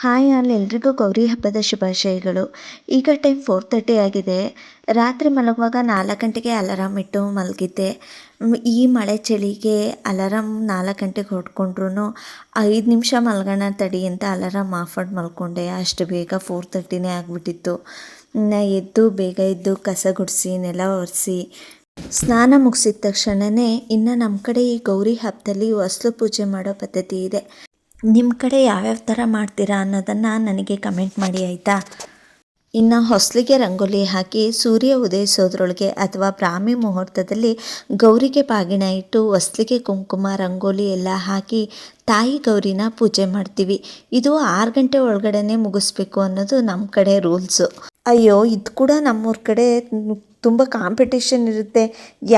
Hi all ಎಲ್ರಿಗೂ ಗೌರಿ ಹಬ್ಬದ ಶುಭಾಶಯಗಳು. ಈಗ ಟೈಮ್ ಫೋರ್ ತರ್ಟಿ ಆಗಿದೆ. ರಾತ್ರಿ ಮಲಗುವಾಗ ನಾಲ್ಕು ಗಂಟೆಗೆ ಅಲಾರಾಮ್ ಇಟ್ಟು ಮಲಗಿದ್ದೆ. ಈ ಮಳೆ ಚಳಿಗೆ ಅಲಾರಾಮ್ ನಾಲ್ಕು ಗಂಟೆಗೆ ಹೊಡ್ಕೊಂಡ್ರು ಐದು ನಿಮಿಷ ಮಲಗೋಣ ತಡಿ ಅಂತ ಅಲಾರಾಮ್ ಆಫ್ ಮಾಡಿ ಮಲ್ಕೊಂಡೆ. ಅಷ್ಟು ಬೇಗ ಫೋರ್ ತರ್ಟಿನೇ ಆಗಿಬಿಟ್ಟಿತ್ತು. ನಾ ಎದ್ದು ಬೇಗ ಎದ್ದು ಕಸ ಗುಡಿಸಿ, ನೆಲ ಒರೆಸಿ, ಸ್ನಾನ ಮುಗಿಸಿದ ತಕ್ಷಣವೇ ಇನ್ನು ನಮ್ಮ ಕಡೆ ಈ ಗೌರಿ ಹಬ್ಬದಲ್ಲಿ ಹೊಸ್ಲು ಪೂಜೆ ಮಾಡೋ ಪದ್ಧತಿ ಇದೆ. ನಿಮ್ಮ ಕಡೆ ಯಾವ್ಯಾವ ಥರ ಮಾಡ್ತೀರಾ ಅನ್ನೋದನ್ನು ನನಗೆ ಕಮೆಂಟ್ ಮಾಡಿ, ಆಯಿತಾ? ಇನ್ನು ಹೊಸಲಿಗೆ ರಂಗೋಲಿ ಹಾಕಿ ಸೂರ್ಯ ಉದಯಿಸೋದ್ರೊಳಗೆ ಅಥವಾ ಬ್ರಾಹ್ಮಿ ಮುಹೂರ್ತದಲ್ಲಿ ಗೌರಿಗೆ ಬಾಗಿನ ಇಟ್ಟು ಹೊಸಲಿಗೆ ಕುಂಕುಮ, ರಂಗೋಲಿ ಎಲ್ಲ ಹಾಕಿ ತಾಯಿ ಗೌರಿನ ಪೂಜೆ ಮಾಡ್ತೀವಿ. ಇದು ಆರು ಗಂಟೆ ಒಳಗಡೆನೆ ಮುಗಿಸ್ಬೇಕು ಅನ್ನೋದು ನಮ್ಮ ಕಡೆ ರೂಲ್ಸು ಅಯ್ಯೋ, ಇದು ಕೂಡ ನಮ್ಮೂರ ಕಡೆ ತುಂಬ ಕಾಂಪಿಟೇಷನ್ ಇರುತ್ತೆ.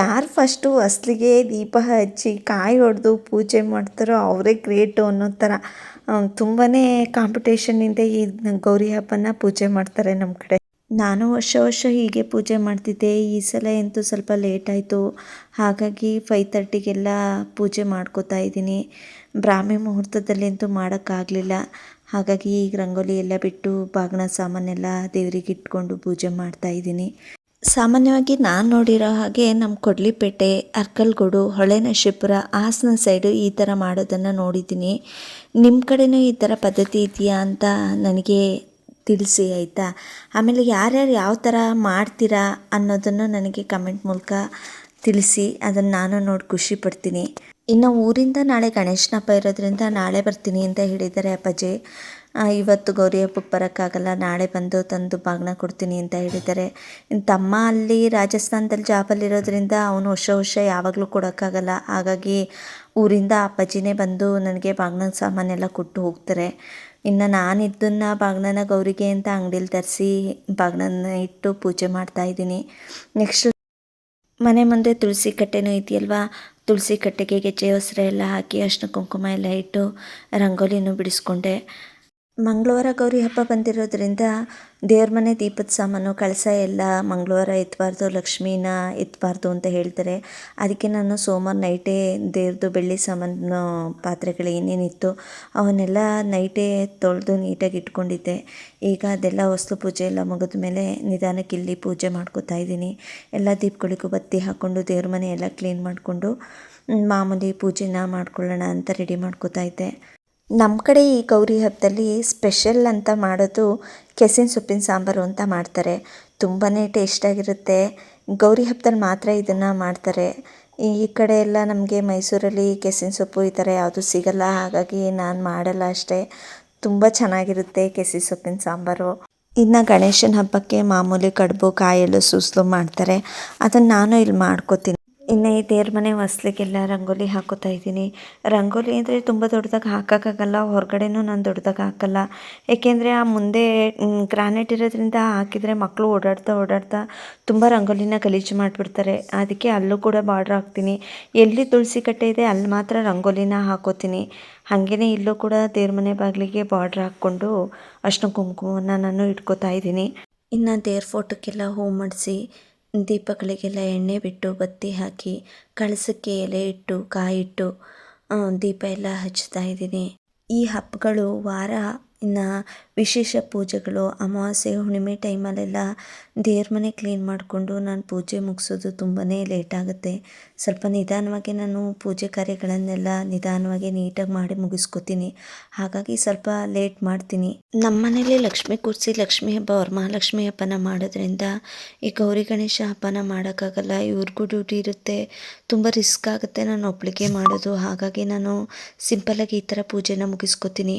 ಯಾರು ಫಸ್ಟು ಅಸ್ಲಿಗೆ ದೀಪ ಹಚ್ಚಿ, ಕಾಯಿ ಹೊಡೆದು ಪೂಜೆ ಮಾಡ್ತಾರೋ ಅವರೇ ಗ್ರೇಟು ಅನ್ನೋ ಥರ. ತುಂಬಾ ಕಾಂಪಿಟೇಷನಿಂದ ಈ ಗೌರಿ ಹಬ್ಬನ ಪೂಜೆ ಮಾಡ್ತಾರೆ ನಮ್ಮ ಕಡೆ. ನಾನು ವರ್ಷ ವರ್ಷ ಹೀಗೆ ಪೂಜೆ ಮಾಡ್ತಿದ್ದೆ. ಈ ಸಲ ಅಂತೂ ಸ್ವಲ್ಪ ಲೇಟ್ ಆಯಿತು. ಹಾಗಾಗಿ ಫೈ ತರ್ಟಿಗೆಲ್ಲ ಪೂಜೆ ಮಾಡ್ಕೋತಾ ಇದ್ದೀನಿ. ಬ್ರಾಹ್ಮಿ ಮುಹೂರ್ತದಲ್ಲಿ ಅಂತೂ ಮಾಡೋಕ್ಕಾಗಲಿಲ್ಲ. ಹಾಗಾಗಿ ಈಗ ರಂಗೋಲಿ ಎಲ್ಲ ಬಿಟ್ಟು ಬಾಗಿನ ಸಾಮಾನೆಲ್ಲ ದೇವರಿಗೆ ಇಟ್ಕೊಂಡು ಪೂಜೆ ಮಾಡ್ತಾ ಇದ್ದೀನಿ. ಸಾಮಾನ್ಯವಾಗಿ ನಾನು ನೋಡಿರೋ ಹಾಗೆ ನಮ್ಮ ಕೊಡ್ಲಿಪೇಟೆ, ಅರ್ಕಲ್ಗೋಡು, ಹೊಳೆನಶಿಪುರ, ಹಾಸನ ಸೈಡು ಈ ಥರ ಮಾಡೋದನ್ನು ನೋಡಿದ್ದೀನಿ. ನಿಮ್ಮ ಕಡೆನೂ ಈ ಥರ ಪದ್ಧತಿ ಇದೆಯಾ ಅಂತ ನನಗೆ ತಿಳಿಸಿ, ಆಯಿತಾ? ಆಮೇಲೆ ಯಾರ್ಯಾರು ಯಾವ ಥರ ಮಾಡ್ತೀರಾ ಅನ್ನೋದನ್ನು ನನಗೆ ಕಮೆಂಟ್ ಮೂಲಕ ತಿಳಿಸಿ, ಅದನ್ನು ನಾನು ನೋಡಿ ಖುಷಿ ಪಡ್ತೀನಿ. ಇನ್ನು ಊರಿಂದ ನಾಳೆ ಗಣೇಶನ ಹಬ್ಬ ಇರೋದ್ರಿಂದ ನಾಳೆ ಬರ್ತೀನಿ ಅಂತ ಹೇಳಿದ್ದಾರೆ ಅಪ್ಪಾಜಿ. ಇವತ್ತು ಗೌರಿ ಹಬ್ಬಕ್ಕೆ ಬರೋಕ್ಕಾಗಲ್ಲ, ನಾಳೆ ಬಂದು ತಂದು ಬಾಗಿನ ಕೊಡ್ತೀನಿ ಅಂತ ಹೇಳಿದ್ದಾರೆ. ತಮ್ಮ ಅಲ್ಲಿ ರಾಜಸ್ಥಾನದಲ್ಲಿ ಜಾಬಲ್ಲಿರೋದ್ರಿಂದ ಅವನು ವರ್ಷ ವರ್ಷ ಯಾವಾಗಲೂ ಕೊಡೋಕ್ಕಾಗಲ್ಲ. ಹಾಗಾಗಿ ಊರಿಂದ ಅಪ್ಪಾಜಿನೇ ಬಂದು ನನಗೆ ಬಾಗಿನ ಸಾಮಾನೆಲ್ಲ ಕೊಟ್ಟು ಹೋಗ್ತಾರೆ. ಇನ್ನು ನಾನು ಇದನ್ನು ಬಾಗಿನ ಗೌರಿಗೆ ಅಂತ ಅಂಗಡಿಲಿ ತರಿಸಿ ಬಾಗಿನ ಇಟ್ಟು ಪೂಜೆ ಮಾಡ್ತಾ ಇದ್ದೀನಿ. ನೆಕ್ಸ್ಟ್ ಮನೆ ಮುಂದೆ ತುಳಸಿ ಕಟ್ಟೆನೂ ಇದೆಯಲ್ವಾ? ತುಳಸಿ ಕಟ್ಟೆಗೆ ಗೆಜ್ಜೆ ಹೊಸರೆ ಎಲ್ಲ ಹಾಕಿ ಅರ್ಶಿನ ಕುಂಕುಮ ಎಲ್ಲ ಇಟ್ಟು ರಂಗೋಲಿನೂ ಬಿಡಿಸ್ಕೊಂಡೆ. ಮಂಗಳವಾರ ಗೌರಿ ಹಬ್ಬ ಬಂದಿರೋದ್ರಿಂದ ದೇವ್ರ ಮನೆ ದೀಪದ ಸಾಮಾನು, ಕಳಸ ಎಲ್ಲ ಮಂಗಳವಾರ ಎತ್ತಬಾರ್ದು ಲಕ್ಷ್ಮೀನ ಎತ್ತಬಾರ್ದು ಅಂತ ಹೇಳ್ತಾರೆ. ಅದಕ್ಕೆ ನಾನು ಸೋಮವಾರ ನೈಟೇ ದೇವ್ರದ್ದು ಬೆಳ್ಳಿ ಸಾಮಾನು ಪಾತ್ರೆಗಳು ಏನೇನಿತ್ತು ಅವನ್ನೆಲ್ಲ ನೈಟೇ ತೊಳೆದು ನೀಟಾಗಿ ಇಟ್ಕೊಂಡಿದ್ದೆ. ಈಗ ಅದೆಲ್ಲ ವಸ್ತು ಪೂಜೆ ಎಲ್ಲ ಮುಗಿದ ಮೇಲೆ ನಿಧಾನಕ್ಕೆ ಇಲ್ಲಿ ಪೂಜೆ ಮಾಡ್ಕೋತಾ ಇದ್ದೀನಿ. ಎಲ್ಲ ದೀಪಗಳಿಗೂ ಬತ್ತಿ ಹಾಕ್ಕೊಂಡು ದೇವ್ರ ಮನೆ ಎಲ್ಲ ಕ್ಲೀನ್ ಮಾಡಿಕೊಂಡು, ಮಾಮೂಲಿ ಪೂಜೆನ ಮಾಡ್ಕೊಳ್ಳೋಣ ಅಂತ ರೆಡಿ ಮಾಡ್ಕೋತಾ ಇದ್ದೆ. ನಮ್ಮ ಕಡೆ ಈ ಗೌರಿ ಹಬ್ಬದಲ್ಲಿ ಸ್ಪೆಷಲ್ ಅಂತ ಮಾಡೋದು ಕೆಸಿನ ಸೊಪ್ಪಿನ ಸಾಂಬಾರು ಅಂತ ಮಾಡ್ತಾರೆ. ತುಂಬಾ ಟೇಸ್ಟಾಗಿರುತ್ತೆ ಗೌರಿ ಹಬ್ಬದಲ್ಲಿ ಮಾತ್ರ ಇದನ್ನು ಮಾಡ್ತಾರೆ. ಈ ಕಡೆ ಎಲ್ಲ ನಮಗೆ ಮೈಸೂರಲ್ಲಿ ಕೆಸಿನ ಸೊಪ್ಪು ಈ ಥರ ಯಾವುದು ಸಿಗಲ್ಲ, ಹಾಗಾಗಿ ನಾನು ಮಾಡಲ್ಲ ಅಷ್ಟೇ. ತುಂಬ ಚೆನ್ನಾಗಿರುತ್ತೆ ಕೆಸಿ ಸೊಪ್ಪಿನ ಸಾಂಬಾರು. ಇನ್ನು ಗಣೇಶನ ಹಬ್ಬಕ್ಕೆ ಮಾಮೂಲಿ ಕಡುಬು, ಕಾಯಲು, ಸೂಸ್ಲು ಮಾಡ್ತಾರೆ. ಅದನ್ನು ನಾನು ಇಲ್ಲಿ ಮಾಡ್ಕೋತೀನಿ. ಇನ್ನು ಈ ದೇವ್ರ ಮನೆ ಹೊಸ್ಲಿಗೆಲ್ಲ ರಂಗೋಲಿ ಹಾಕೋತಾ ಇದ್ದೀನಿ. ರಂಗೋಲಿ ಅಂದರೆ ತುಂಬ ದೊಡ್ಡದಾಗಿ ಹಾಕೋಕ್ಕಾಗಲ್ಲ ಹೊರಗಡೆನೂ ನಾನು ದೊಡ್ಡದಾಗಿ ಹಾಕಲ್ಲ. ಏಕೆಂದರೆ ಆ ಮುಂದೆ ಗ್ರಾನೈಟ್ ಇರೋದ್ರಿಂದ ಹಾಕಿದರೆ ಮಕ್ಕಳು ಓಡಾಡ್ತಾ ಓಡಾಡ್ತಾ ತುಂಬ ರಂಗೋಲಿನ ಗಲೀಜು ಮಾಡಿಬಿಡ್ತಾರೆ. ಅದಕ್ಕೆ ಅಲ್ಲೂ ಕೂಡ ಬಾರ್ಡ್ರ್ ಹಾಕ್ತೀನಿ. ಎಲ್ಲಿ ತುಳಸಿ ಕಟ್ಟೆ ಇದೆ ಅಲ್ಲಿ ಮಾತ್ರ ರಂಗೋಲಿನ ಹಾಕೋತೀನಿ. ಹಾಗೇ ಇಲ್ಲೂ ಕೂಡ ದೇವ್ರ ಮನೆ ಬಾಗಿಲಿಗೆ ಬಾರ್ಡ್ರ್ ಹಾಕ್ಕೊಂಡು ಅಷ್ಟು ಕುಂಕುಮವನ್ನು ನಾನು ಇಟ್ಕೋತಾ ಇದ್ದೀನಿ. ಇನ್ನು ದೇವ್ರ ಫೋಟೋಕ್ಕೆಲ್ಲ ಹೂ ಮಾಡಿಸಿ ದೀಪಗಳಿಗೆಲ್ಲ ಎಣ್ಣೆ ಬಿಟ್ಟು, ಬತ್ತಿ ಹಾಕಿ, ಕಳಸಕ್ಕೆ ಎಲೆ ಇಟ್ಟು, ಕಾಯಿಟ್ಟು ದೀಪ ಎಲ್ಲ ಹಚ್ತಾ ಇದ್ದೀನಿ. ಈ ಹಬ್ಬಗಳು ವಾರ ಇನ್ನು ವಿಶೇಷ ಪೂಜೆಗಳು, ಅಮಾವಾಸ್ಯೆ, ಹುಣ್ಣಿಮೆ ಟೈಮಲ್ಲೆಲ್ಲ ದೇವ್ರ ಮನೆ ಕ್ಲೀನ್ ಮಾಡಿಕೊಂಡು ನಾನು ಪೂಜೆ ಮುಗಿಸೋದು ತುಂಬಾ ಲೇಟ್ ಆಗುತ್ತೆ. ಸ್ವಲ್ಪ ನಿಧಾನವಾಗಿ ನಾನು ಪೂಜೆ ಕಾರ್ಯಗಳನ್ನೆಲ್ಲ ನಿಧಾನವಾಗಿ ನೀಟಾಗಿ ಮಾಡಿ ಮುಗಿಸ್ಕೊತೀನಿ. ಹಾಗಾಗಿ ಸ್ವಲ್ಪ ಲೇಟ್ ಮಾಡ್ತೀನಿ. ನಮ್ಮ ಮನೇಲಿ ಲಕ್ಷ್ಮಿ ಕೂರಿಸಿ ಲಕ್ಷ್ಮಿ ಹಬ್ಬ ಅವ್ರ ಮಹಾಲಕ್ಷ್ಮಿ ಹಬ್ಬನ ಮಾಡೋದ್ರಿಂದ ಈ ಗೌರಿ ಗಣೇಶ ಹಬ್ಬನ ಮಾಡೋಕ್ಕಾಗಲ್ಲ. ಇವ್ರಿಗೂ ಡ್ಯೂಟಿ ಇರುತ್ತೆ. ತುಂಬ ರಿಸ್ಕ್ ಆಗುತ್ತೆ ನಾನು ಒಬ್ಳಿಗೆ ಮಾಡೋದು. ಹಾಗಾಗಿ ನಾನು ಸಿಂಪಲ್ಲಾಗಿ ಈ ಥರ ಪೂಜೆನ ಮುಗಿಸ್ಕೊತೀನಿ.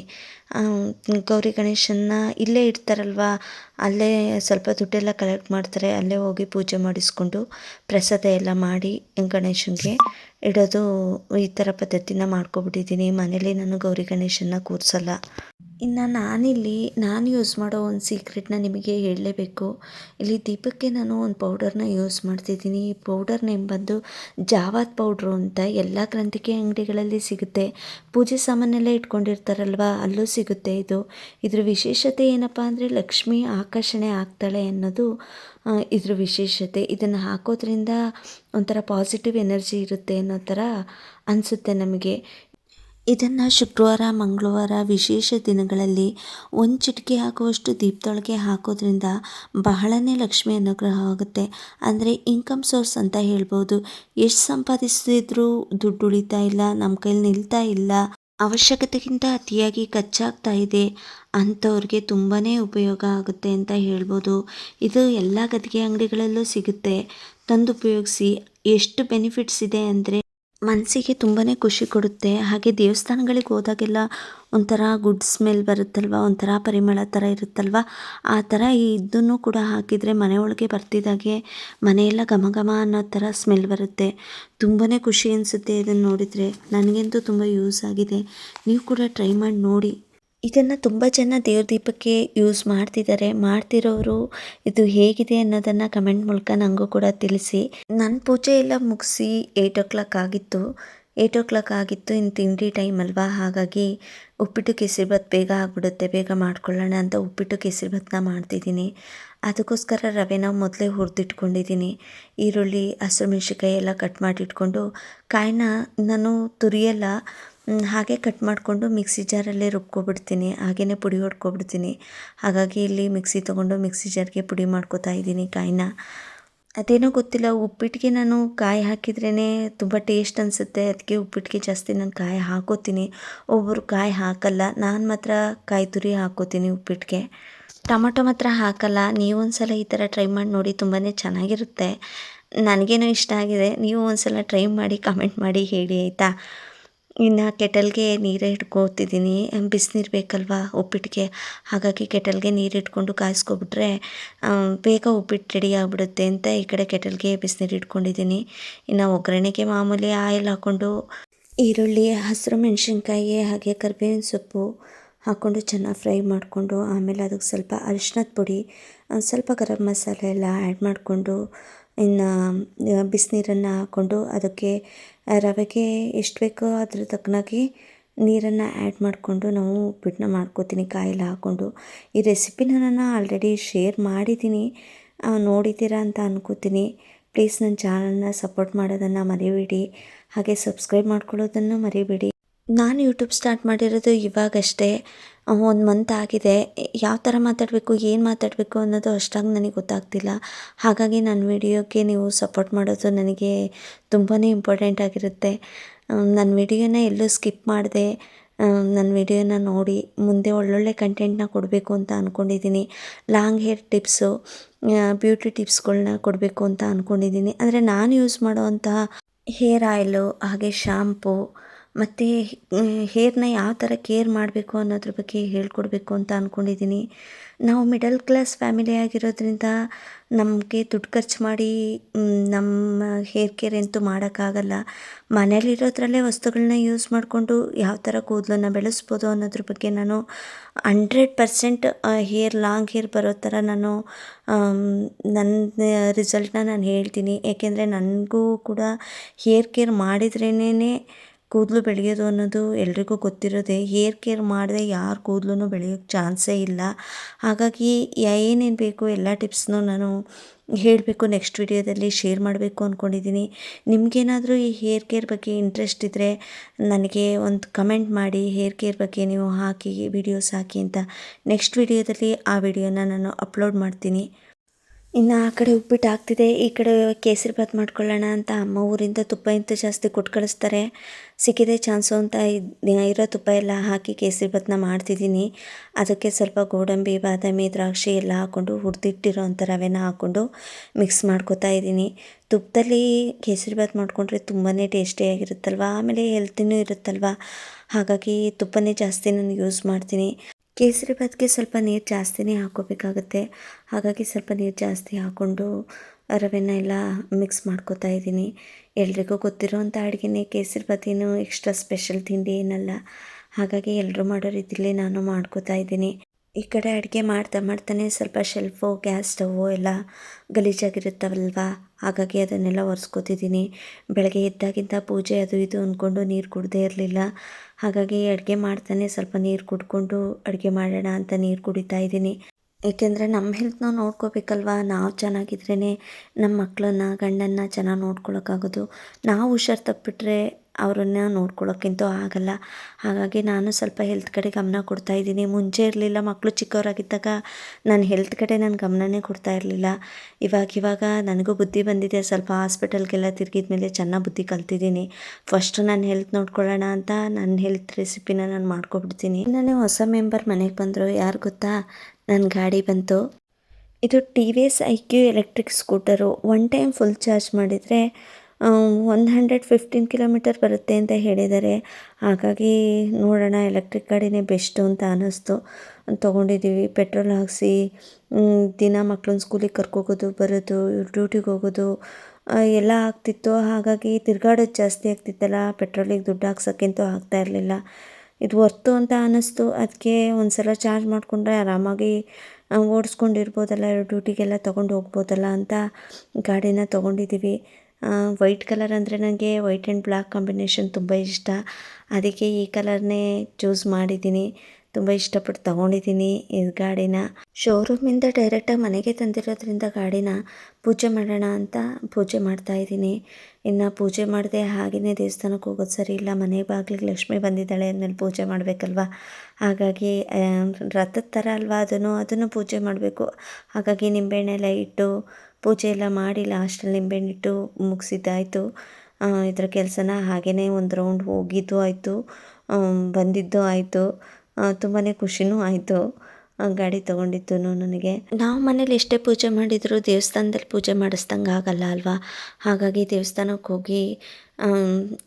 ಗೌರಿ ಗೌರಿ ಗಣೇಶನ್ನ ಇಲ್ಲೇ ಇಡ್ತಾರಲ್ವ, ಅಲ್ಲೇ ಸ್ವಲ್ಪ ದುಡ್ಡೆಲ್ಲ ಕಲೆಕ್ಟ್ ಮಾಡ್ತಾರೆ, ಅಲ್ಲೇ ಹೋಗಿ ಪೂಜೆ ಮಾಡಿಸ್ಕೊಂಡು ಪ್ರಸಾದ ಎಲ್ಲ ಮಾಡಿ ಗಣೇಶನಿಗೆ ಇಡೋದು ಈ ಥರ ಪದ್ಧತಿನ ಮಾಡ್ಕೊಬಿಟ್ಟಿದ್ದೀನಿ. ಮನೇಲಿ ನಾನು ಗೌರಿ ಗಣೇಶನ್ನ ಕೂರಿಸಲ್ಲ. ಇನ್ನು ನಾನಿಲ್ಲಿ, ನಾನು ಯೂಸ್ ಮಾಡೋ ಒಂದು ಸೀಕ್ರೆಟ್ನ ನಿಮಗೆ ಹೇಳಲೇಬೇಕು. ಇಲ್ಲಿ ದೀಪಕ್ಕೆ ನಾನು ಒಂದು ಪೌಡರ್ನ ಯೂಸ್ ಮಾಡ್ತಿದ್ದೀನಿ. ಈ ಪೌಡರ್ ನೇಮ್ ಬಂದು ಜಾವಾದ್ ಪೌಡ್ರು ಅಂತ ಎಲ್ಲ ಗ್ರಂಥಿಕೆ ಅಂಗಡಿಗಳಲ್ಲಿ ಸಿಗುತ್ತೆ. ಪೂಜೆ ಸಾಮಾನೆಲ್ಲ ಇಟ್ಕೊಂಡಿರ್ತಾರಲ್ವ, ಅಲ್ಲೂ ಸಿಗುತ್ತೆ ಇದು. ಇದ್ರ ವಿಶೇಷತೆ ಏನಪ್ಪ ಅಂದರೆ ಲಕ್ಷ್ಮಿ ಆಕರ್ಷಣೆ ಆಗ್ತಾಳೆ ಅನ್ನೋದು ಇದ್ರ ವಿಶೇಷತೆ. ಇದನ್ನು ಹಾಕೋದ್ರಿಂದ ಒಂಥರ ಪಾಸಿಟಿವ್ ಎನರ್ಜಿ ಇರುತ್ತೆ ಅನ್ನೋ ಥರ ಅನಿಸುತ್ತೆ ನಮಗೆ. ಇದನ್ನು ಶುಕ್ರವಾರ, ಮಂಗಳವಾರ ವಿಶೇಷ ದಿನಗಳಲ್ಲಿ ಒಂದು ಚಿಟಿಕೆ ಹಾಕುವಷ್ಟು ದೀಪದೊಳಗೆ ಹಾಕೋದ್ರಿಂದ ಬಹಳನೇ ಲಕ್ಷ್ಮಿ ಅನುಗ್ರಹ ಆಗುತ್ತೆ. ಅಂದರೆ ಇನ್ಕಮ್ ಸೋರ್ಸ್ ಅಂತ ಹೇಳ್ಬೋದು. ಎಷ್ಟು ಸಂಪಾದಿಸಿದ್ರೂ ದುಡ್ಡು ಉಳಿತಾ ಇಲ್ಲ ನಮ್ಮ ಕೈಲಿ ನಿಲ್ತಾ ಇಲ್ಲ, ಅವಶ್ಯಕತೆಗಿಂತ ಅತಿಯಾಗಿ ಖರ್ಚಾಗ್ತಾ ಇದೆ, ಅಂಥವ್ರಿಗೆ ತುಂಬಾ ಉಪಯೋಗ ಆಗುತ್ತೆ ಅಂತ ಹೇಳ್ಬೋದು. ಇದು ಎಲ್ಲ ಗದ್ದಿಗೆ ಅಂಗಡಿಗಳಲ್ಲೂ ಸಿಗುತ್ತೆ. ತಂದು ಉಪಯೋಗಿಸಿ, ಎಷ್ಟು ಬೆನಿಫಿಟ್ಸ್ ಇದೆ ಅಂದರೆ ಮನಸ್ಸಿಗೆ ತುಂಬಾ ಖುಷಿ ಕೊಡುತ್ತೆ. ಹಾಗೆ ದೇವಸ್ಥಾನಗಳಿಗೆ ಹೋದಾಗೆಲ್ಲ ಒಂಥರ ಗುಡ್ ಸ್ಮೆಲ್ ಬರುತ್ತಲ್ವ? ಒಂಥರ ಪರಿಮಳ ಥರ ಇರುತ್ತಲ್ವ? ಆ ಥರ ಇದನ್ನು ಕೂಡ ಹಾಕಿದರೆ ಮನೆ ಒಳಗೆ ಬರ್ತಿದ್ದಾಗೆ ಮನೆಯೆಲ್ಲ ಘಮ ಘಮ ಅನ್ನೋ ಥರ ಸ್ಮೆಲ್ ಬರುತ್ತೆ. ತುಂಬಾ ಖುಷಿ ಅನಿಸುತ್ತೆ ಇದನ್ನು ನೋಡಿದರೆ. ನನಗಂತೂ ತುಂಬ ಯೂಸ್ ಆಗಿದೆ. ನೀವು ಕೂಡ ಟ್ರೈ ಮಾಡಿ ನೋಡಿ. ಇದನ್ನು ತುಂಬ ಜನ ದೇವ್ರ ದೀಪಕ್ಕೆ ಯೂಸ್ ಮಾಡ್ತಿದ್ದಾರೆ ಮಾಡ್ತಿರೋರು ಇದು ಹೇಗಿದೆ ಅನ್ನೋದನ್ನು ಕಮೆಂಟ್ ಮೂಲಕ ನನಗೂ ಕೂಡ ತಿಳಿಸಿ. ನನ್ನ ಪೂಜೆ ಎಲ್ಲ ಮುಗಿಸಿ ಏಯ್ಟ್ ಓ ಕ್ಲಾಕ್ ಆಗಿತ್ತು. ಏಯ್ಟ್ ಓ ಕ್ಲಾಕ್ ಆಗಿತ್ತು. ಇನ್ನು ತಿಂಡಿ ಟೈಮ್ ಅಲ್ವಾ? ಹಾಗಾಗಿ ಉಪ್ಪಿಟ್ಟು, ಕೇಸರಿಬಾತ್ ಬೇಗ ಆಗಿಬಿಡುತ್ತೆ. ಬೇಗ ಮಾಡ್ಕೊಳ್ಳೋಣ ಅಂತ ಉಪ್ಪಿಟ್ಟು, ಕೇಸರಿಬಾತ್ನ ಮಾಡ್ತಿದ್ದೀನಿ. ಅದಕ್ಕೋಸ್ಕರ ರವೆನ ಮೊದಲೇ ಹುರಿದಿಟ್ಕೊಂಡಿದ್ದೀನಿ. ಈರುಳ್ಳಿ ಹಸಿರು ಮೆಣಸಿನ್ಕಾಯಿ ಎಲ್ಲ ಕಟ್ ಮಾಡಿಟ್ಕೊಂಡು ಕಾಯಿನ ನಾನು ತುರಿಯಲ್ಲ ಹಾಗೆ ಕಟ್ ಮಾಡಿಕೊಂಡು ಮಿಕ್ಸಿ ಜಾರಲ್ಲೇ ರುಬ್ಕೊಬಿಡ್ತೀನಿ. ಹಾಗೆಯೇ ಪುಡಿ ಹೊಡ್ಕೊಬಿಡ್ತೀನಿ. ಹಾಗಾಗಿ ಇಲ್ಲಿ ಮಿಕ್ಸಿ ತೊಗೊಂಡು ಮಿಕ್ಸಿ ಜಾರ್ಗೆ ಪುಡಿ ಮಾಡ್ಕೊತಾ ಇದ್ದೀನಿ ಕಾಯಿನ. ಅದೇನೋ ಗೊತ್ತಿಲ್ಲ ಉಪ್ಪಿಟ್ಟಿಗೆ ನಾನು ಕಾಯಿ ಹಾಕಿದ್ರೇ ತುಂಬ ಟೇಸ್ಟ್ ಅನಿಸುತ್ತೆ. ಅದಕ್ಕೆ ಉಪ್ಪಿಟ್ಟಿಗೆ ಜಾಸ್ತಿ ನಾನು ಕಾಯಿ ಹಾಕೋತೀನಿ. ಒಬ್ಬರು ಕಾಯಿ ಹಾಕಲ್ಲ, ನಾನು ಮಾತ್ರ ಕಾಯಿ ತುರಿ ಹಾಕೋತೀನಿ ಉಪ್ಪಿಟ್ಟಿಗೆ ಟೊಮಟೊ ಮಾತ್ರ ಹಾಕಲ್ಲ, ನೀವು ಒಂದು ಸಲ ಈ ಥರ ಟ್ರೈ ಮಾಡಿ ನೋಡಿ ತುಂಬಾ ಚೆನ್ನಾಗಿರುತ್ತೆ. ನನಗೇನೋ ಇಷ್ಟ ಆಗಿದೆ, ನೀವು ಒಂದು ಸಲ ಟ್ರೈ ಮಾಡಿ ಕಮೆಂಟ್ ಮಾಡಿ ಹೇಳಿ ಆಯಿತಾ? ಇನ್ನು ಕೆಟಲ್ಗೆ ನೀರೇ ಇಟ್ಕೋತಿದ್ದೀನಿ. ಬಿಸಿನೀರು ಬೇಕಲ್ವಾ ಉಪ್ಪಿಟ್ಟಿಗೆ ಹಾಗಾಗಿ ಕೆಟಲ್ಗೆ ನೀರು ಇಟ್ಕೊಂಡು ಕಾಯಿಸ್ಕೊಬಿಟ್ರೆ ಬೇಗ ಉಪ್ಪಿಟ್ಟು ರೆಡಿ ಆಗಿಬಿಡುತ್ತೆ ಅಂತ ಈ ಕಡೆ ಕೆಟಲ್ಗೆ ಬಿಸಿನೀರು ಇಟ್ಕೊಂಡಿದ್ದೀನಿ. ಇನ್ನು ಒಗ್ಗರಣೆಗೆ ಮಾಮೂಲಿ ಆಯಿಲ್ ಹಾಕ್ಕೊಂಡು ಈರುಳ್ಳಿ, ಹಸಿರು ಮೆಣಸಿನ್ಕಾಯಿ, ಹಾಗೆ ಕರಿಬೇವಿನ ಸೊಪ್ಪು ಹಾಕ್ಕೊಂಡು ಚೆನ್ನಾಗಿ ಫ್ರೈ ಮಾಡಿಕೊಂಡು, ಆಮೇಲೆ ಅದಕ್ಕೆ ಸ್ವಲ್ಪ ಅರಿಶಿನದ ಪುಡಿ ಸ್ವಲ್ಪ ಗರಂ ಮಸಾಲೆ ಎಲ್ಲ ಆ್ಯಡ್ ಮಾಡಿಕೊಂಡು, ಇನ್ನು ಬಿಸಿನೀರನ್ನು ಹಾಕ್ಕೊಂಡು ಅದಕ್ಕೆ ರವೆಗೆ ಎಷ್ಟು ಬೇಕೋ ಅದ್ರ ತಕ್ಕನಾಗಿ ನೀರನ್ನು ಆ್ಯಡ್ ಮಾಡಿಕೊಂಡು ನಾವು ಉಪ್ಪಿಟ್ಟನ್ನ ಮಾಡ್ಕೋತೀನಿ, ಕಾಯಿಲ್ಲ ಹಾಕ್ಕೊಂಡು. ಈ ರೆಸಿಪಿನ ನಾನು ಆಲ್ರೆಡಿ ಶೇರ್ ಮಾಡಿದ್ದೀನಿ. ನೋಡಿದ್ದೀರಾ ಅಂತ ಅನ್ಕೋತೀನಿ. ಪ್ಲೀಸ್ ನನ್ನ ಚಾನಲ್ನ ಸಪೋರ್ಟ್ ಮಾಡೋದನ್ನು ಮರಿಬೇಡಿ. ಹಾಗೆ ಸಬ್ಸ್ಕ್ರೈಬ್ ಮಾಡ್ಕೊಳ್ಳೋದನ್ನು ಮರಿಬೇಡಿ. ನಾನು ಯೂಟ್ಯೂಬ್ ಸ್ಟಾರ್ಟ್ ಮಾಡಿರೋದು ಇವಾಗಷ್ಟೇ. ಒಂದು ಮಂತ್ ಆಗಿದೆ. ಯಾವ ಥರ ಮಾತಾಡಬೇಕು, ಏನು ಮಾತಾಡಬೇಕು ಅನ್ನೋದು ಅಷ್ಟಾಗಿ ನನಗೆ ಗೊತ್ತಾಗ್ತಿಲ್ಲ. ಹಾಗಾಗಿ ನನ್ನ ವಿಡಿಯೋಕ್ಕೆ ನೀವು ಸಪೋರ್ಟ್ ಮಾಡೋದು ನನಗೆ ತುಂಬಾ ಇಂಪಾರ್ಟೆಂಟ್ ಆಗಿರುತ್ತೆ. ನನ್ನ ವಿಡಿಯೋನ ಎಲ್ಲೂ ಸ್ಕಿಪ್ ಮಾಡಿದೆ. ನನ್ನ ವಿಡಿಯೋನ ನೋಡಿ ಮುಂದೆ ಒಳ್ಳೊಳ್ಳೆ ಕಂಟೆಂಟ್ನ ಕೊಡಬೇಕು ಅಂತ ಅಂದ್ಕೊಂಡಿದ್ದೀನಿ ಲಾಂಗ್ ಹೇರ್ ಟಿಪ್ಸು ಬ್ಯೂಟಿ ಟಿಪ್ಸ್ಗಳನ್ನ ಕೊಡಬೇಕು ಅಂತ ಅಂದ್ಕೊಂಡಿದ್ದೀನಿ ಅಂದರೆ ನಾನು ಯೂಸ್ ಮಾಡೋವಂತಹ ಹೇರ್ ಆಯಿಲು ಹಾಗೆ ಶಾಂಪು ಮತ್ತು ಹೇರ್ನ ಯಾವ ಥರ ಕೇರ್ ಮಾಡಬೇಕು ಅನ್ನೋದ್ರ ಬಗ್ಗೆ ಹೇಳ್ಕೊಡ್ಬೇಕು ಅಂತ ಅಂದ್ಕೊಂಡಿದ್ದೀನಿ ನಾವು ಮಿಡಲ್ ಕ್ಲಾಸ್ ಫ್ಯಾಮಿಲಿ ಆಗಿರೋದ್ರಿಂದ ನಮಗೆ ದುಡ್ಡು ಖರ್ಚು ಮಾಡಿ ನಮ್ಮ ಹೇರ್ ಕೇರ್ ಅಂತೂ ಮಾಡೋಕ್ಕಾಗಲ್ಲ. ಮನೇಲಿರೋದ್ರಲ್ಲೇ ವಸ್ತುಗಳನ್ನ ಯೂಸ್ ಮಾಡಿಕೊಂಡು ಯಾವ ಥರ ಕೂದಲನ್ನು ಬೆಳೆಸ್ಬೋದು ಅನ್ನೋದ್ರ ಬಗ್ಗೆ ನಾನು hundred percent hair, long hair ಬರೋ ಥರ ನಾನು ನನ್ನ ರಿಸಲ್ಟ್ನ ನಾನು ಹೇಳ್ತೀನಿ. ಏಕೆಂದರೆ ನನಗೂ ಕೂಡ ಹೇರ್ ಕೇರ್ ಮಾಡಿದ್ರೇನೇ ಕೂದಲು ಬೆಳೆಯೋದು ಅನ್ನೋದು ಎಲ್ರಿಗೂ ಗೊತ್ತಿರೋದೆ. ಹೇರ್ ಕೇರ್ ಮಾಡದೆ ಯಾರ ಕೂದಲು ಬೆಳೆಯೋಕ್ಕೆ ಚಾನ್ಸೇ ಇಲ್ಲ. ಹಾಗಾಗಿ ಏನೇನು ಬೇಕು ಎಲ್ಲ ಟಿಪ್ಸ್ನು ನಾನು ಹೇಳಬೇಕು. ನೆಕ್ಸ್ಟ್ ವಿಡಿಯೋದಲ್ಲಿ ಶೇರ್ ಮಾಡಬೇಕು ಅಂದ್ಕೊಂಡಿದ್ದೀನಿ ನಿಮಗೇನಾದರೂ ಈ ಹೇರ್ ಕೇರ್ ಬಗ್ಗೆ ಇಂಟ್ರೆಸ್ಟ್ ಇದ್ದರೆ ನನಗೆ ಒಂದು ಕಮೆಂಟ್ ಮಾಡಿ, ಹೇರ್ ಕೇರ್ ಬಗ್ಗೆ ನೀವು ಹಾಕಿ, ವಿಡಿಯೋಸ್ ಹಾಕಿ ಅಂತ. ನೆಕ್ಸ್ಟ್ ವಿಡಿಯೋದಲ್ಲಿ ಆ ವಿಡಿಯೋನ ನಾನು ಅಪ್ಲೋಡ್ ಮಾಡ್ತೀನಿ. ಇನ್ನು ಆ ಕಡೆ ಉಪ್ಪಿಟ್ಟು ಆಗ್ತಿದೆ, ಈ ಕಡೆ ಕೇಸರಿ ಭಾತ್ ಮಾಡ್ಕೊಳ್ಳೋಣ ಅಂತ ಅಮ್ಮ ಊರಿಂದ ತುಪ್ಪ ಇಂತ ಜಾಸ್ತಿ ಕೊಟ್ಟು ಕಳಿಸ್ತಾರೆ ಸಿಕ್ಕಿದೆ ಚಾನ್ಸು ಅಂತ ಇರೋ ತುಪ್ಪ ಎಲ್ಲ ಹಾಕಿ ಕೇಸರಿ ಭಾತ್ನ ಮಾಡ್ತಿದ್ದೀನಿ. ಅದಕ್ಕೆ ಸ್ವಲ್ಪ ಗೋಡಂಬಿ, ಬಾದಾಮಿ, ದ್ರಾಕ್ಷಿ ಎಲ್ಲ ಹಾಕ್ಕೊಂಡು ಹುರಿದಿಟ್ಟಿರೋ ಅಂಥ ರವೆನ ಹಾಕ್ಕೊಂಡು ಮಿಕ್ಸ್ ಮಾಡ್ಕೊತಾ ಇದ್ದೀನಿ. ತುಪ್ಪದಲ್ಲಿ ಕೇಸರಿ ಭಾತ್ ಮಾಡಿಕೊಂಡ್ರೆ ತುಂಬಾ ಟೇಸ್ಟಿಯಾಗಿರುತ್ತಲ್ವ ಆಮೇಲೆ ಹೆಲ್ತಿನೂ ಇರುತ್ತಲ್ವ? ಹಾಗಾಗಿ ತುಪ್ಪನೇ ಜಾಸ್ತಿ ನಾನು ಯೂಸ್ ಮಾಡ್ತೀನಿ. ಕೇಸರಿ ಭಾತ್ಗೆ ಸ್ವಲ್ಪ ನೀರು ಜಾಸ್ತಿನೇ ಹಾಕೋಬೇಕಾಗುತ್ತೆ. ಹಾಗಾಗಿ ಸ್ವಲ್ಪ ನೀರು ಜಾಸ್ತಿ ಹಾಕ್ಕೊಂಡು ರವೆನ ಎಲ್ಲ ಮಿಕ್ಸ್ ಮಾಡ್ಕೋತಾ ಇದ್ದೀನಿ. ಎಲ್ರಿಗೂ ಗೊತ್ತಿರೋವಂಥ ಅಡುಗೆನೇ ಕೇಸರಿ ಭಾತ್ ಏನು ಎಕ್ಸ್ಟ್ರಾ ಸ್ಪೆಷಲ್ ತಿಂಡಿ ಏನಲ್ಲ. ಹಾಗಾಗಿ ಎಲ್ಲರೂ ಮಾಡೋ ರೀತಿಲೇ ನಾನು ಮಾಡ್ಕೋತಾ ಇದ್ದೀನಿ. ಈ ಕಡೆ ಅಡುಗೆ ಮಾಡ್ತಾ ಮಾಡ್ತಾನೆ ಸ್ವಲ್ಪ ಶೆಲ್ಫು ಗ್ಯಾಸ್ ಸ್ಟವ್ವು ಎಲ್ಲ ಗಲೀಜಾಗಿರುತ್ತವಲ್ವ ಹಾಗಾಗಿ ಅದನ್ನೆಲ್ಲ ಒರೆಸ್ಕೋತಿದ್ದೀನಿ. ಬೆಳಗ್ಗೆ ಎದ್ದಾಗಿಂದ ಪೂಜೆ ಅದು ಇದು ಅಂದ್ಕೊಂಡು ನೀರು ಕುಡ್ದೇ ಇರಲಿಲ್ಲ. ಹಾಗಾಗಿ ಅಡುಗೆ ಮಾಡ್ತಾನೆ ಸ್ವಲ್ಪ ನೀರು ಕುಡ್ಕೊಂಡು ಅಡುಗೆ ಮಾಡೋಣ ಅಂತ ನೀರು ಕುಡಿತಾ ಇದ್ದೀನಿ. ಏಕೆಂದರೆ ನಮ್ಮ ಹೆಲ್ತ್ನ ನೋಡ್ಕೋಬೇಕಲ್ವಾ? ನಾವು ಚೆನ್ನಾಗಿದ್ರೇ ನಮ್ಮ ಮಕ್ಕಳನ್ನ ಗಂಡನ್ನ ಚೆನ್ನಾಗಿ ನೋಡ್ಕೊಳ್ಳೋಕ್ಕಾಗೋದು ನಾವು ಹುಷಾರು ತಪ್ಪಿಟ್ರೆ ಅವರನ್ನ ನೋಡ್ಕೊಳ್ಳೋಕ್ಕಂತೂ ಆಗಲ್ಲ. ಹಾಗಾಗಿ ನಾನು ಸ್ವಲ್ಪ ಹೆಲ್ತ್ ಕಡೆ ಗಮನ ಕೊಡ್ತಾ ಇದ್ದೀನಿ. ಮುಂಚೆ ಇರಲಿಲ್ಲ ಮಕ್ಕಳು ಚಿಕ್ಕವರಾಗಿದ್ದಾಗ ನಾನು ಹೆಲ್ತ್ ಕಡೆ ನಾನು ಗಮನನೇ ಕೊಡ್ತಾ ಇರಲಿಲ್ಲ. ಇವಾಗ ಇವಾಗ ನನಗೂ ಬುದ್ಧಿ ಬಂದಿದೆ. ಸ್ವಲ್ಪ ಹಾಸ್ಪಿಟಲ್ಗೆಲ್ಲ ತಿರುಗಿದ ಮೇಲೆ ಚೆನ್ನಾಗಿ ಬುದ್ಧಿ ಕಲ್ತಿದ್ದೀನಿ. ಫಸ್ಟು ನಾನು ಹೆಲ್ತ್ ನೋಡ್ಕೊಳ್ಳೋಣ ಅಂತ ನನ್ನ ಹೆಲ್ತ್ ರೆಸಿಪಿನ ನಾನು ಮಾಡ್ಕೊಬಿಡ್ತೀನಿ. ನಾನು ಹೊಸ ಮೆಂಬರ್ ಮನೆಗೆ ಬಂದರು, ಯಾರು ಗೊತ್ತಾ? ನನ್ನ ಗಾಡಿ ಬಂತು. ಇದು T V S I Q electric scooter. One time full charge ಮಾಡಿದರೆ ಒನ್ ಹಂಡ್ರೆಡ್ ಫಿಫ್ಟೀನ್ ಕಿಲೋಮೀಟರ್ ಬರುತ್ತೆ ಅಂತ ಹೇಳಿದ್ದಾರೆ. ಹಾಗಾಗಿ ನೋಡೋಣ, ಎಲೆಕ್ಟ್ರಿಕ್ ಗಾಡಿನೇ ಬೆಸ್ಟು ಅಂತ ಅನ್ನಿಸ್ತು. ತೊಗೊಂಡಿದ್ದೀವಿ, ಪೆಟ್ರೋಲ್ ಹಾಕಿಸಿ ದಿನ ಮಕ್ಳನ್ನ ಸ್ಕೂಲಿಗೆ ಕರ್ಕೋಗೋದು, ಬರೋದು, ಡ್ಯೂಟಿಗೆ ಹೋಗೋದು ಎಲ್ಲ ಆಗ್ತಿತ್ತು. ಹಾಗಾಗಿ ತಿರ್ಗಾಡೋದು ಜಾಸ್ತಿ ಆಗ್ತಿತ್ತಲ್ಲ, ಪೆಟ್ರೋಲಿಗೆ ದುಡ್ಡು ಹಾಕ್ಸೋಕ್ಕಿಂತೂ ಆಗ್ತಾ ಇರಲಿಲ್ಲ. ಇದು ವರ್ತು ಅಂತ ಅನ್ನಿಸ್ತು. ಅದಕ್ಕೆ ಒಂದು ಸಲ ಚಾರ್ಜ್ ಮಾಡಿಕೊಂಡ್ರೆ ಆರಾಮಾಗಿ ಓಡಿಸ್ಕೊಂಡಿರ್ಬೋದಲ್ಲ, ಡ್ಯೂಟಿಗೆಲ್ಲ ತೊಗೊಂಡು ಹೋಗ್ಬೋದಲ್ಲ ಅಂತ ಗಾಡಿನ ತೊಗೊಂಡಿದ್ದೀವಿ. ವೈಟ್ ಕಲರ್ ಅಂದರೆ ನನಗೆ ವೈಟ್ ಆ್ಯಂಡ್ ಬ್ಲ್ಯಾಕ್ ಕಾಂಬಿನೇಷನ್ ತುಂಬ ಇಷ್ಟ. ಅದಕ್ಕೆ ಈ ಕಲರ್ನೇ ಚೂಸ್ ಮಾಡಿದ್ದೀನಿ. ತುಂಬ ಇಷ್ಟಪಟ್ಟು ತೊಗೊಂಡಿದ್ದೀನಿ ಈ ಗಾಡಿನ. ಶೋರೂಮಿಂದ ಡೈರೆಕ್ಟಾಗಿ ಮನೆಗೆ ತಂದಿರೋದ್ರಿಂದ ಗಾಡಿನ ಪೂಜೆ ಮಾಡೋಣ ಅಂತ ಪೂಜೆ ಮಾಡ್ತಾ ಇದ್ದೀನಿ. ಇನ್ನು ಪೂಜೆ ಮಾಡದೆ ಹಾಗೆಯೇ ದೇವಸ್ಥಾನಕ್ಕೆ ಹೋಗೋದು ಸರಿ ಇಲ್ಲ. ಮನೆ ಬಾಗಿಲಿಗೆ ಲಕ್ಷ್ಮಿ ಬಂದಿದ್ದಾಳೆ ಅಂದಮೇಲೆ ಪೂಜೆ ಮಾಡಬೇಕಲ್ವ? ಹಾಗಾಗಿ ರಥದ ಥರ ಅಲ್ವಾ ಅದನ್ನು ಅದನ್ನು ಪೂಜೆ ಮಾಡಬೇಕು. ಹಾಗಾಗಿ ನಿಂಬೆಹಣ್ಣೆಲ್ಲ ಇಟ್ಟು ಪೂಜೆ ಎಲ್ಲ ಮಾಡಿ ಲಾಸ್ಟಲ್ಲಿ ನಿಂಬೆಹಣ್ಣಿಟ್ಟು ಮುಗಿಸಿದ್ದಾಯಿತು. ಇದರ ಕೆಲಸನ ಹಾಗೆಯೇ ಒಂದು ರೌಂಡ್ ಹೋಗಿದ್ದು ಆಯಿತು. ಬಂದಿದ್ದು ಆಯಿತು. ತುಂಬಾ ಖುಷಿನೂ ಆಯಿತು. ಗಾಡಿ ತೊಗೊಂಡಿದ್ದು ನನಗೆ. ನಾವು ಮನೇಲಿ ಎಷ್ಟೇ ಪೂಜೆ ಮಾಡಿದರೂ ದೇವಸ್ಥಾನದಲ್ಲಿ ಪೂಜೆ ಮಾಡಿಸ್ದಂಗೆ ಆಗಲ್ಲ ಅಲ್ವಾ? ಹಾಗಾಗಿ ದೇವಸ್ಥಾನಕ್ಕೆ ಹೋಗಿ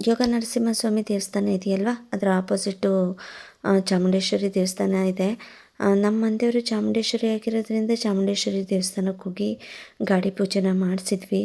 ಯೋಗ ನರಸಿಂಹಸ್ವಾಮಿ ದೇವಸ್ಥಾನ ಇದೆಯಲ್ವಾ? ಅದರ ಆಪೋಸಿಟ್ಟು ಚಾಮುಂಡೇಶ್ವರಿ ದೇವಸ್ಥಾನ ಇದೆ. ನಮ್ಮ ಮಂದೆಯವರು ಚಾಮುಂಡೇಶ್ವರಿ ಆಗಿರೋದ್ರಿಂದ ಚಾಮುಂಡೇಶ್ವರಿ ದೇವಸ್ಥಾನಕ್ಕೆ ಹೋಗಿ ಗಾಡಿ ಪೂಜೆನ ಮಾಡಿಸಿದ್ವಿ.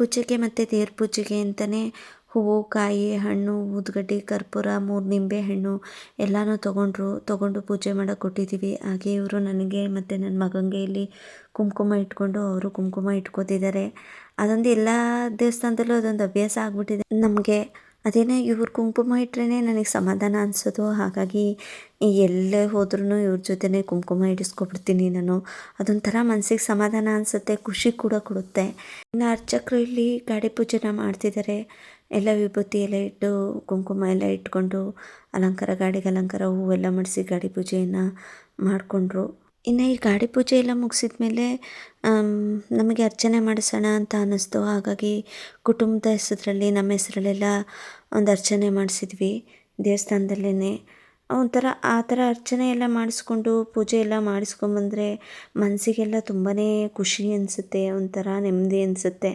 ಪೂಜೆಗೆ ಮತ್ತು ದೇವ್ರ ಪೂಜೆಗೆ ಅಂತಲೇ ಹೂವು, ಕಾಯಿ, ಹಣ್ಣು ಊದುಗಡ್ಡಿ ಕರ್ಪೂರ, ಮೂರು ನಿಂಬೆ ಹಣ್ಣು ಎಲ್ಲನೂ ತೊಗೊಂಡ್ರು, ತೊಗೊಂಡು ಪೂಜೆ ಮಾಡೋಕೆ ಕೊಟ್ಟಿದ್ದೀವಿ ಹಾಗೆ ಇವರು ನನಗೆ ಮತ್ತು ನನ್ನ ಮಗನಿಗೆ ಇಲ್ಲಿ ಕುಂಕುಮ ಇಟ್ಕೊಂಡು ಅವರು ಕುಂಕುಮ ಇಟ್ಕೋತಿದ್ದಾರೆ. ಅದೊಂದು ಎಲ್ಲ ದೇವಸ್ಥಾನದಲ್ಲೂ ಅದೊಂದು ಅಭ್ಯಾಸ ಆಗಿಬಿಟ್ಟಿದೆ. ನಮಗೆ ಅದೇನೇ ಇವ್ರ ಕುಂಕುಮ ಇಟ್ರೇ ನನಗೆ ಸಮಾಧಾನ ಅನಿಸೋದು. ಹಾಗಾಗಿ ಎಲ್ಲೇ ಹೋದ್ರೂ ಇವ್ರ ಜೊತೆನೇ ಕುಂಕುಮ ಇಡಿಸ್ಕೊಬಿಡ್ತೀನಿ ನಾನು. ಅದೊಂಥರ ಮನಸ್ಸಿಗೆ ಸಮಾಧಾನ ಅನಿಸುತ್ತೆ, ಖುಷಿ ಕೂಡ ಕೊಡುತ್ತೆ. ಇನ್ನು ಅರ್ಚಕರು ಇಲ್ಲಿ ಗಾಡಿ ಪೂಜೆನ ಮಾಡ್ತಿದ್ದಾರೆ ಎಲ್ಲ ವಿಭೂತಿ ಎಲ್ಲ ಇಟ್ಟು ಕುಂಕುಮ ಎಲ್ಲ ಇಟ್ಕೊಂಡು ಅಲಂಕಾರ ಗಾಡಿಗೆ ಅಲಂಕಾರ ಹೂವೆಲ್ಲ ಮಾಡಿಸಿ ಗಾಡಿ ಪೂಜೆಯನ್ನು ಮಾಡಿಕೊಂಡ್ರು. ಇನ್ನು ಈ ಗಾಡಿ ಪೂಜೆ ಎಲ್ಲ ಮುಗಿಸಿದ ಮೇಲೆ ನಮಗೆ ಅರ್ಚನೆ ಮಾಡಿಸೋಣ ಅಂತ ಅನ್ನಿಸ್ತು. ಹಾಗಾಗಿ ಕುಟುಂಬದ ಹೆಸರಲ್ಲಿ, ನಮ್ಮ ಹೆಸರಲ್ಲೆಲ್ಲ ಒಂದು ಅರ್ಚನೆ ಮಾಡಿಸಿದ್ವಿ ದೇವಸ್ಥಾನದಲ್ಲೇ ಒಂಥರ, ಆ ಥರ ಅರ್ಚನೆ ಎಲ್ಲ ಮಾಡಿಸ್ಕೊಂಡು ಪೂಜೆ ಎಲ್ಲ ಮಾಡಿಸ್ಕೊಂಬಂದ್ರೆ ಮನಸ್ಸಿಗೆಲ್ಲ ತುಂಬಾ ಖುಷಿ ಅನಿಸುತ್ತೆ, ಒಂಥರ ನೆಮ್ಮದಿ ಅನಿಸುತ್ತೆ.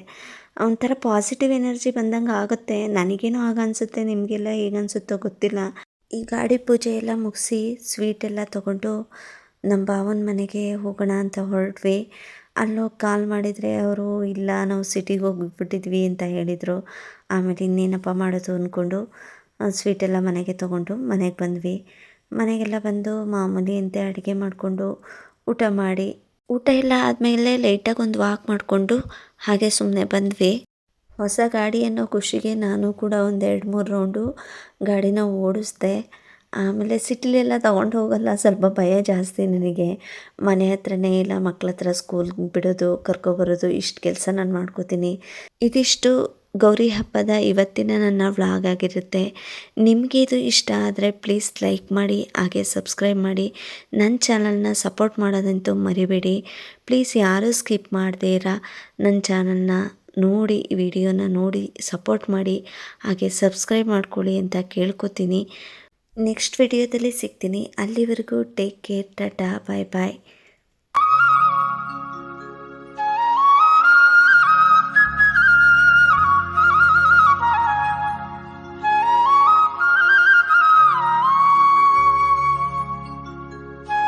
ಒಂಥರ ಪಾಸಿಟಿವ್ ಎನರ್ಜಿ ಬಂದಂಗೆ ಆಗುತ್ತೆ. ನನಗೇನೋ ಆಗ ಅನಿಸುತ್ತೆ, ನಿಮಗೆಲ್ಲ ಹೇಗೆ ಅನಿಸುತ್ತೋ ಗೊತ್ತಿಲ್ಲ. ಈ ಗಾಡಿ ಪೂಜೆ ಎಲ್ಲ ಮುಗಿಸಿ ಸ್ವೀಟ್ ಎಲ್ಲ ತೊಗೊಂಡು ನಮ್ಮ ಭಾವನ ಮನೆಗೆ ಹೋಗೋಣ ಅಂತ ಹೊರಟ್ವಿ. ಅಲ್ಲೋಗಿ ಕಾಲ್ ಮಾಡಿದರೆ ಅವರು, ಇಲ್ಲ, ನಾವು ಸಿಟಿಗೆ ಹೋಗಿಬಿಟ್ಟಿದ್ವಿ ಅಂತ ಹೇಳಿದರು. ಆಮೇಲೆ ಇನ್ನೇನಪ್ಪ ಮಾಡೋದು ಅಂದ್ಕೊಂಡು ಸ್ವೀಟೆಲ್ಲ ಮನೆಗೆ ತೊಗೊಂಡು ಮನೆಗೆ ಬಂದ್ವಿ. ಮನೆಗೆಲ್ಲ ಬಂದು ಮಾಮೂಲಿ ಅಂತೆ ಅಡುಗೆ ಮಾಡಿಕೊಂಡು ಊಟ ಮಾಡಿ, ಊಟ ಎಲ್ಲ ಆದಮೇಲೆ ಲೈಟಾಗಿ ಒಂದು ವಾಕ್ ಮಾಡಿಕೊಂಡು ಹಾಗೆ ಸುಮ್ಮನೆ ಬಂದ್ವಿ. ಹೊಸ ಗಾಡಿ ಅನ್ನೋ ಖುಷಿಗೆ ನಾನು ಕೂಡ ಒಂದು ಎರಡು ಮೂರು ರೌಂಡು ಗಾಡಿನ ಓಡಿಸ್ದೆ. ಆಮೇಲೆ ಸಿಟಿಲೆಲ್ಲ ತಗೊಂಡು ಹೋಗಲ್ಲ, ಸ್ವಲ್ಪ ಭಯ ಜಾಸ್ತಿ ನನಗೆ. ಮನೆ ಹತ್ರನೇ ಇಲ್ಲ, ಮಕ್ಳ ಹತ್ರ ಸ್ಕೂಲ್ಗೆ ಬಿಡೋದು ಕರ್ಕೊಬರೋದು ಇಷ್ಟು ಕೆಲಸ ನಾನು ಮಾಡ್ಕೋತೀನಿ. ಇದಿಷ್ಟು ಗೌರಿ ಹಬ್ಬದ ಇವತ್ತಿನ ನನ್ನ ವ್ಲಾಗ್ ಆಗಿರುತ್ತೆ. ನಿಮಗೆ ಇದು ಇಷ್ಟ ಆದರೆ ಪ್ಲೀಸ್ ಲೈಕ್ ಮಾಡಿ, ಹಾಗೆ ಸಬ್ಸ್ಕ್ರೈಬ್ ಮಾಡಿ. ನನ್ನ ಚಾನಲ್ನ ಸಪೋರ್ಟ್ ಮಾಡೋದಂತೂ ಮರಿಬೇಡಿ. ಪ್ಲೀಸ್ ಯಾರೂ ಸ್ಕಿಪ್ ಮಾಡದೇ ಇರ. ನನ್ನ ಚಾನಲ್ನ ನೋಡಿ ವಿಡಿಯೋನ ನೋಡಿ ಸಪೋರ್ಟ್ ಮಾಡಿ. ಹಾಗೆ ಸಬ್ಸ್ಕ್ರೈಬ್ ಮಾಡ್ಕೊಳ್ಳಿ ಅಂತ ಕೇಳ್ಕೊತೀನಿ. ನೆಕ್ಸ್ಟ್ ವಿಡಿಯೋದಲ್ಲಿ ಸಿಗ್ತೀನಿ. ಅಲ್ಲಿವರೆಗೂ take care tata bye bye